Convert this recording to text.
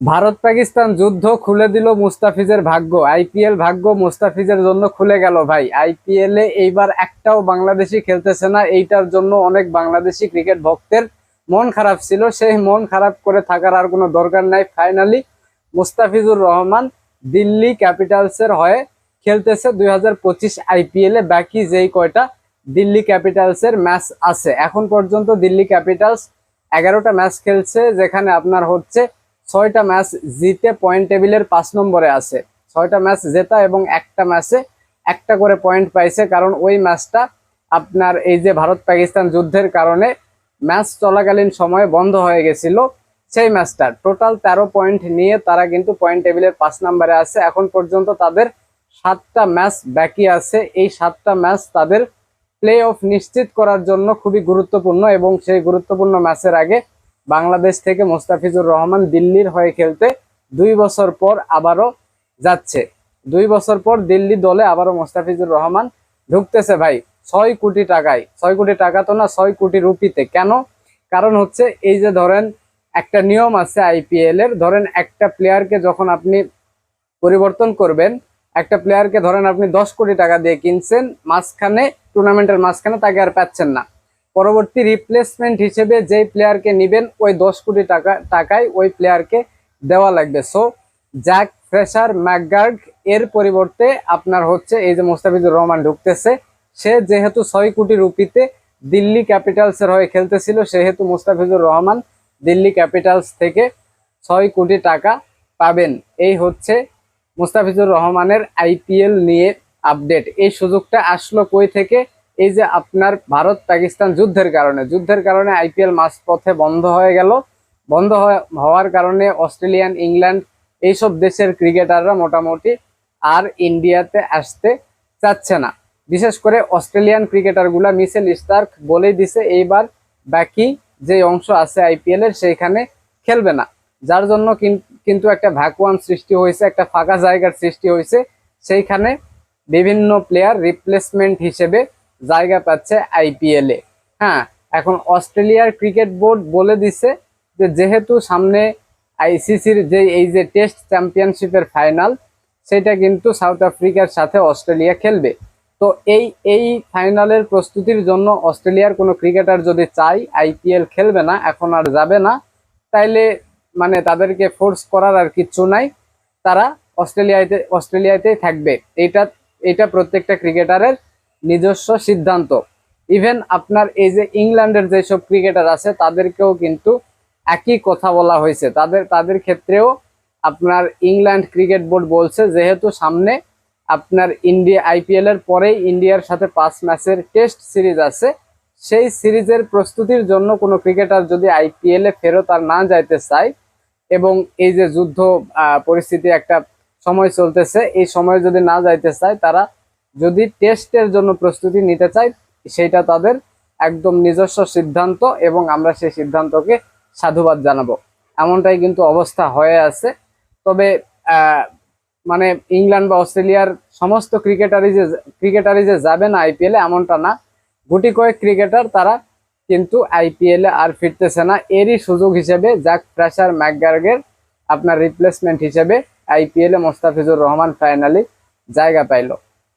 ভারত পাকিস্তান যুদ্ধ খুলে দিল মুস্তাফিজের ভাগ্য। আইপিএল ভাগ্য মুস্তাফিজের জন্য খুলে গেল ভাই। আইপিএল এ এইবার একটাও বাংলাদেশি খেলতেছে না। এইটার জন্য অনেক বাংলাদেশি ক্রিকেট ভক্তের মন খারাপ ছিল। সেই মন খারাপ করে থাকার আর কোনো দরকার নাই। ফাইনালি মুস্তাফিজুর রহমান দিল্লি ক্যাপিটালসের হয়ে খেলতেছে। দুই হাজার পঁচিশ আইপিএল এ বাকি যেই কয়টা দিল্লি ক্যাপিটালসের ম্যাচ আছে। এখন পর্যন্ত দিল্লি ক্যাপিটালস এগারোটা ম্যাচ খেলছে, যেখানে আপনার হচ্ছে ছয়টা ম্যাচ জিতে পয়েন্ট টেবিলের পাঁচ নম্বরে আছে। ছয়টা ম্যাচ জেতা এবং একটা ম্যাচে একটা করে পয়েন্ট পাইছে, কারণ ওই ম্যাচটা আপনার এই যে ভারত পাকিস্তান যুদ্ধের কারণে ম্যাচ চলাকালীন সময়ে বন্ধ হয়ে গেছিল। সেই ম্যাচটা টোটাল তেরো পয়েন্ট নিয়ে তারা কিন্তু পয়েন্ট টেবিলের পাঁচ নম্বরে আছে। এখন পর্যন্ত তাদের সাতটা ম্যাচ বাকি আছে। এই সাতটা ম্যাচ তাদের প্লে অফ নিশ্চিত করার জন্য খুবই গুরুত্বপূর্ণ এবং সেই গুরুত্বপূর্ণ ম্যাচের আগে বাংলাদেশ থেকে মোস্তাফিজুর রহমান দিল্লির হয়ে খেলতে দুই বছর পর আবারও যাচ্ছে। দুই বছর পর দিল্লি দলে আবারও মোস্তাফিজুর রহমান ঢুকতেছে ভাই। ছয় কোটি টাকায়। ছয় কোটি টাকা তো না, ছয় কোটি রুপিতে। কেন? কারণ হচ্ছে এই যে ধরেন একটা নিয়ম আছে আইপিএল এর, ধরেন একটা প্লেয়ারকে যখন আপনি পরিবর্তন করবেন, একটা প্লেয়ারকে ধরেন আপনি দশ কোটি টাকা দিয়ে কিনছেন, মাঝখানে টুর্নামেন্টের মাঝখানে তাকে আর পাচ্ছেন না। পরবর্তী রিপ্লেসমেন্ট হিসেবে যেই প্লেয়ারকে নিবেন, ওই দশ কোটি টাকা টাকায় ওই প্লেয়ারকে দেওয়া লাগবে। সো জ্যাক ফ্রেশার ম্যাকগার্ড এর পরিবর্তে আপনার হচ্ছে এই যে মোস্তাফিজুর রহমান ঢুকতেছে। সে যেহেতু ছয় কোটি রুপিতে দিল্লি ক্যাপিটালসের হয়ে খেলতেছিল, সেহেতু মোস্তাফিজুর রহমান দিল্লি ক্যাপিটালস থেকে ছয় কোটি টাকা পাবেন। এই হচ্ছে মুস্তাফিজুর রহমানের আইপিএল নিয়ে আপডেট এই সুযোগটা আসলো কই থেকে? এই যে আপনার ভারত পাকিস্তান যুদ্ধের কারণে যুদ্ধের কারণে আইপিএল মাঝপথে বন্ধ হয়ে গেল। বন্ধ হওয়ার কারণে অস্ট্রেলিয়ান, ইংল্যান্ড এইসব দেশের ক্রিকেটাররা মোটামুটি আর ইন্ডিয়াতে আসতে চাচ্ছে না। বিশেষ করে অস্ট্রেলিয়ান ক্রিকেটারগুলা মিসেল স্টার্ক বলেই দিছে, এইবার বাকি যে অংশ আছে আইপিএল এর সেইখানে খেলবে না। যার জন্য কিন- কিন্তু একটা ভ্যাকুয়াম সৃষ্টি হয়েছে, একটা ফাঁকা জায়গার সৃষ্টি হয়েছে। সেইখানে বিভিন্ন প্লেয়ার রিপ্লেসমেন্ট হিসেবে জায়গা পাচ্ছে আইপিএল এ। হ্যাঁ এখন অস্ট্রেলিয়ার ক্রিকেট বোর্ড বলে দিছে যে যেহেতু সামনে আইসিসির যে এই যে টেস্ট চ্যাম্পিয়নশিপের ফাইনাল, সেটা কিন্তু সাউথ আফ্রিকার সাথে অস্ট্রেলিয়া খেলবে। তো এই এই ফাইনালের প্রস্তুতির জন্য অস্ট্রেলিয়ার কোনো ক্রিকেটার যদি চাই আইপিএল খেলবে না, এখন আর যাবে না, তাইলে মানে তাদেরকে ফোর্স করার আর কিচ্ছু নাই। তারা অস্ট্রেলিয়াতে, অস্ট্রেলিয়াতেই থাকবে। এটা এটা প্রত্যেকটা ক্রিকেটারের নিজস্ব সিদ্ধান্ত। ইভেন আপনার এই যে ইংল্যান্ডের যেসব ক্রিকেটার আছে, তাদেরকেও কিন্তু একই কথা বলা হয়েছে। তাদের তাদের ক্ষেত্রেও আপনার ইংল্যান্ড ক্রিকেট বোর্ড বলছে, যেহেতু সামনে আপনার ইন্ডিয়া আইপিএল এর পরেই ইন্ডিয়ার সাথে পাঁচ ম্যাচের টেস্ট সিরিজ আছে, সেই সিরিজের প্রস্তুতির জন্য কোনো ক্রিকেটার যদি আইপিএল এ ফেরত আর না যাইতে চায় এবং এই যে যুদ্ধ পরিস্থিতি একটা সময় চলতেছে, এই সময় যদি না যাইতে চায়, তারা যদি টেস্টের জন্য প্রস্তুতি নিতে চায়, সেটা তাদের একদম নিজস্ব সিদ্ধান্ত এবং আমরা সেই সিদ্ধান্তকে সাধুবাদ জানাব। এমনটাই কিন্তু অবস্থা হয়ে আছে। তবে মানে ইংল্যান্ড বা অস্ট্রেলিয়ার সমস্ত ক্রিকেটারই যে ক্রিকেটারই যে যাবে না আইপিএল এমনটা না। গুটি কয়েক ক্রিকেটার তারা কিন্তু আইপিএল আর ফিরতেছে না। এরই সুযোগ হিসেবে জ্যাক ফ্রেশার ম্যাকগার্গের আপনার রিপ্লেসমেন্ট হিসেবে আইপিএলে মোস্তাফিজুর রহমান ফাইনালি জায়গা পাইলো।